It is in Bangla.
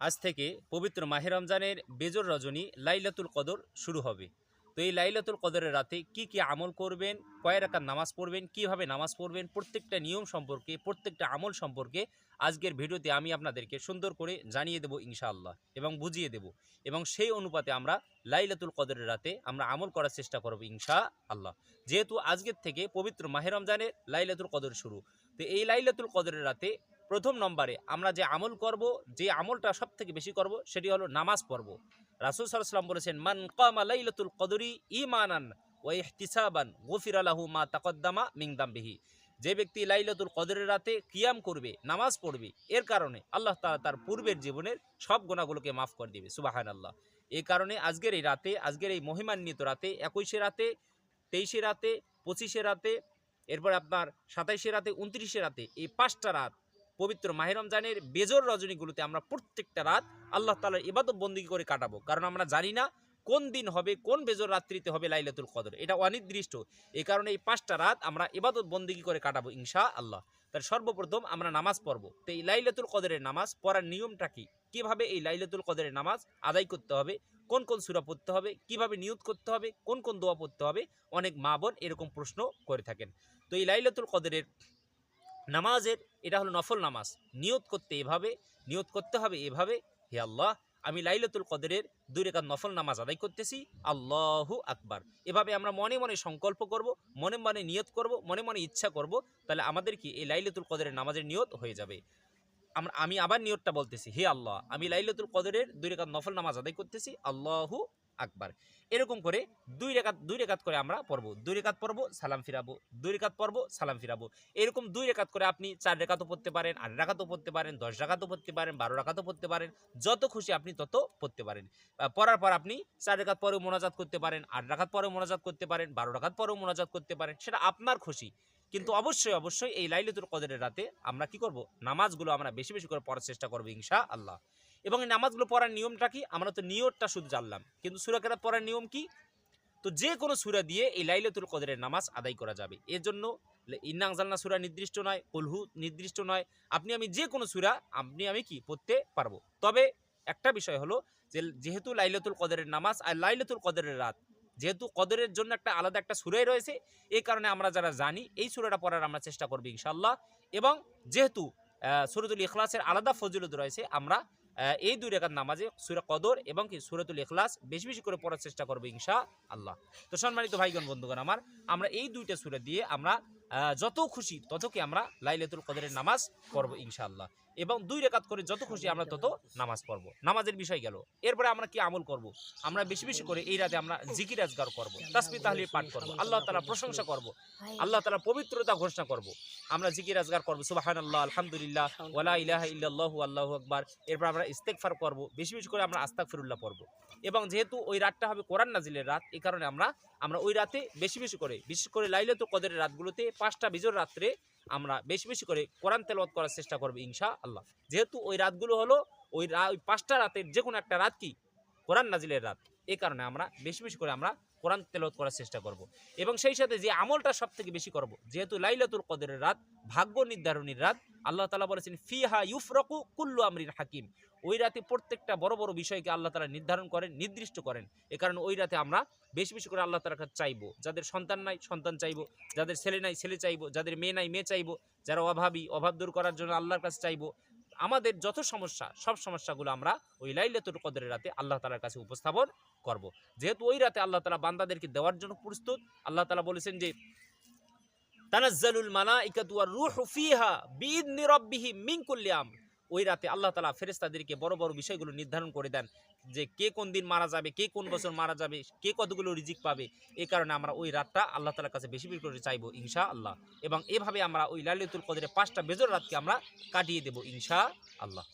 আজ থেকে পবিত্র মাহে রমজানের বেজর রজনী লাইলাতুল কদর শুরু হবে। তো এই লাইলাতুল কদরের রাতে কি কি আমল করবেন, কয় রাকাত নামাজ পড়বেন, কীভাবে নামাজ পড়বেন, প্রত্যেকটা নিয়ম সম্পর্কে, প্রত্যেকটা আমল সম্পর্কে আজকের ভিডিওতে আমি আপনাদেরকে সুন্দর করে জানিয়ে দেব ইনশাআল্লাহ এবং বুঝিয়ে দেব এবং সেই অনুপাতে আমরা লাইলাতুল কদরের রাতে আমরা আমল করার চেষ্টা করব ইনশা আল্লাহ যেহেতু আজকের থেকে পবিত্র মাহে রমজানের লাইলাতুল কদর শুরু, তো এই লাইলাতুল কদরের রাতে প্রথম নম্বরে আমরা যে আমল করব, যে আমলটা সব থেকে বেশি করব, সেটি হলো নামাজ পড়ব। রাসুল সাল্লাম বলেছেন, মান কামা লাইলাতুল কদরি ইমানান ওয়া ইহতিসাবান গফির আলাহু মা তাকদ্দামা মিংদামবিহি যে ব্যক্তি লাইলাতুল কদরের রাতে কিয়াম করবে, নামাজ পড়বে, এর কারণে আল্লাহ তাআলা তার পূর্বের জীবনের সব গোনাগুলোকে মাফ করে দিবে সুবাহান আল্লাহ এই কারণে আজকের এই রাতে, আজকের এই মহিমান্বিত রাতে, একুশে রাতে, তেইশে রাতে, পঁচিশে রাতে, এরপর আপনার সাতাইশে রাতে, উনত্রিশে রাতে, এই পাঁচটা রাত পবিত্র মাহে রমজানের বেজর রজনীগুলোতে আমরা প্রত্যেকটা রাত আল্লাহ তালার ইবাদত বন্দি করে কাটাবো। কারণ আমরা জানি না কোন দিন হবে, কোন বেজর রাত্রিতে হবে লাইলাতুল কদর। এটা অনির্দিষ্ট। এই কারণে এই পাঁচটা রাত আমরা ইবাদত বন্দিগি করে কাটাবো ইনশা আল্লাহ তার সর্বপ্রথম আমরা নামাজ পড়ব। তো এই লাইলাতুল কদরের নামাজ পড়ার নিয়মটা কি? কীভাবে এই লাইলাতুল কদরের নামাজ আদায় করতে হবে? কোন কোন সুরা পড়তে হবে? কীভাবে নিয়ত করতে হবে? কোন কোন দোয়া পড়তে হবে? অনেক মা বোন এরকম প্রশ্ন করে থাকেন। তো এই লাইলাতুল কদরের নামাজের, এটা হলো নফল নামাজ। নিয়ত করতে এভাবে, নিয়ত করতে হবে এভাবে, হে আল্লাহ, আমি লাইলাতুল কদরের দুই রেখাত নফল নামাজ আদায় করতেছি, আল্লাহু আকবার। এভাবে আমরা মনে মনে সংকল্প করব, মনে মনে নিয়ত করব, মনে মনে ইচ্ছা করব, তাহলে আমাদের কি এই লাইলাতুল কদরের নামাজের নিয়ত হয়ে যাবে? আমরা, আমি আবার নিয়তটা বলতেছি, হে আল্লাহ, আমি লাইলাতুল কদরের দুই রেখাত নফল নামাজ আদায় করতেছি, আল্লাহু আকবার। এরকম করে দুই রেখাত দুই রেখাত করে আমরা পড়ব। দুই রেখাত পড়ব, সালাম ফিরাবো। দুই রেখাত পড়ব, সালাম ফিরাবো। এরকম দুই রেখাত করে আপনি চার রেখাতও পড়তে পারেন, আট রাখাতও পড়তে পারেন, দশ রাখাতও পড়তে পারেন, বারো রাখাতও পড়তে পারেন, যত খুশি আপনি তত পড়তে পারেন। পড়ার পর আপনি চার রেখাত পরেও মোনাজাত করতে পারেন, আট রেখাত পরেও মোনাজাত করতে পারেন, বারো রেখাত পরেও মোনাজাত করতে পারেন, সেটা আপনার খুশি। কিন্তু অবশ্যই অবশ্যই এই লাইলাতুল কদরের রাতে আমরা কি করব? নামাজগুলো আমরা বেশি বেশি করে পড়ার চেষ্টা করব ইনশা আল্লাহ এবং এই নামাজগুলো পড়ার নিয়মটা কি? আমরা তো নিয়তটা শুধু জানলাম। কিন্তু সুরাকেরাত পড়ার নিয়ম কি? তো যে কোনো সুরা দিয়ে এই লাইলাতুল কদরের নামাজ আদায় করা যাবে। এর জন্য ইন্নাং জালনা সুরা নির্দিষ্ট নয় কলহু নির্দিষ্ট নয়। আপনি আমি যে কোনো সুরা, আপনি আমি কি পড়তে পারব। তবে একটা বিষয় হলো যে যেহেতু লাইলাতুল কদরের নামাজ আর লাইলাতুল কদরের রাত, যেহেতু কদরের জন্য একটা আলাদা একটা সুরাই রয়েছে, এই কারণে আমরা যারা জানি, এই সুরাটা পড়ার আমরা চেষ্টা করব ইনশাল্লাহ এবং যেহেতু সুরতুল ইখলাসের আলাদা ফজিলত রয়েছে, আমরা এই দুই রেখার নামাজে সুরা কদর এবং কি সুরাতুল এখলাস বেশি বেশি করে পড়ার চেষ্টা করব ইনশা আল্লাহ তো সম্মানিত ভাইগণ, বন্ধুগণ আমার, আমরা এই দুইটা সুরা দিয়ে আমরা যত খুশি ততকে আমরা লাইলাতুল কদরের নামাজ পড়ব ইনশাআল্লাহ। এবং দুই রেখাত করে যত খুশি আমরা তত নামাজ পড়ব। নামাজের বিষয় গেল। এরপরে আমরা কি আমল করব? আমরা বেশি বেশি করে এই রাতে আমরা জিকির আজগার করব তাসবি তাহলে পাঠ করব, আল্লাহ তালা প্রশংসা করব, আল্লাহ তালা পবিত্রতা ঘোষণা করব। আমরা জিকির আজগার করব সুবাহান আল্লাহ আলহামদুলিল্লাহ ওয়ালা ইলাহা ইল্লাল্লাহু আল্লাহু আকবার। এরপর আমরা ইস্তেকফার করব, বেশি বেশি করে আমরা আস্তাগফিরুল্লাহ পড়ব। এবং যেহেতু ওই রাতটা হবে কোরআন নাজিলের রাত, এই কারণে আমরা আমরা ওই রাতে বেশি বেশি করে, বিশেষ করে লাইলাতুল কদরের রাতগুলোতে পাঁচটা বিজোর রাত্রে আমরা বেশি বেশি করে কোরআন তেলাওয়াত করার চেষ্টা করব ইনশা আল্লাহ যেহেতু ওই রাতগুলো হলো, ওই ওই পাঁচটা রাতের যে কোনো একটা রাত কি? কোরআন নাজিলের রাত। এ কারণে আমরা বেশি বেশি করে আমরা কোরআন তেলত করার চেষ্টা করব। এবং সেই সাথে যে আমলটা সব থেকে বেশি করব, যেহেতু লাইলাতুল কদরের রাত, ভাগ্য নির্ধারণীর রাত আল্লাহ তালা বলেছেন, ফিহা ইউফরকু কুল্লু আমরির হাকিম। ওই রাতে প্রত্যেকটা বড় বড় বিষয়কে আল্লাহ তালা নির্ধারণ করেন, নির্দিষ্ট করেন। এ কারণে ওই রাতে আমরা বেশি বেশি করে আল্লাহ কাছে চাইব। যাদের সন্তান নাই, সন্তান চাইব। যাদের ছেলে নাই, ছেলে চাইব। যাদের মেয়ে নাই, মেয়ে চাইব। যারা অভাবী, অভাব দূর করার জন্য আল্লাহর কাছে চাইব। আমাদের যত সমস্যা, সব সমস্যাগুলো আমরা ওই লাইলাতুল কদরের রাতে আল্লাহ তালার কাছে উপস্থাপন করব। যেহেতু ওই রাতে আল্লাহ তালা বান্দাদেরকে দেওয়ার জন্য প্রস্তুত, আল্লাহ তালা বলেছেন যে তানাজ্জালুল মালাইকাতু ওয়ার রূহু ফিহা বিইذনি রাব্বিহিম মিন কুল্লি আমর। ওই রাতে আল্লাহ তালা ফেরেস্তাদেরকে বড় বড় বিষয়গুলো নির্ধারণ করে দেন যে কে কোন দিন মারা যাবে, কে কোন বছর মারা যাবে, কে কতগুলো রিজিক পাবে এই কারণে আমরা ওই রাতটা আল্লাহ তালার কাছে বেশি বেশি করে চাইব ইনশা আল্লাহ এবং এভাবে আমরা ওই লালিতুল কদরে পাঁচটা বেজর রাতকে আমরা কাটিয়ে দেবো ইনশা আল্লাহ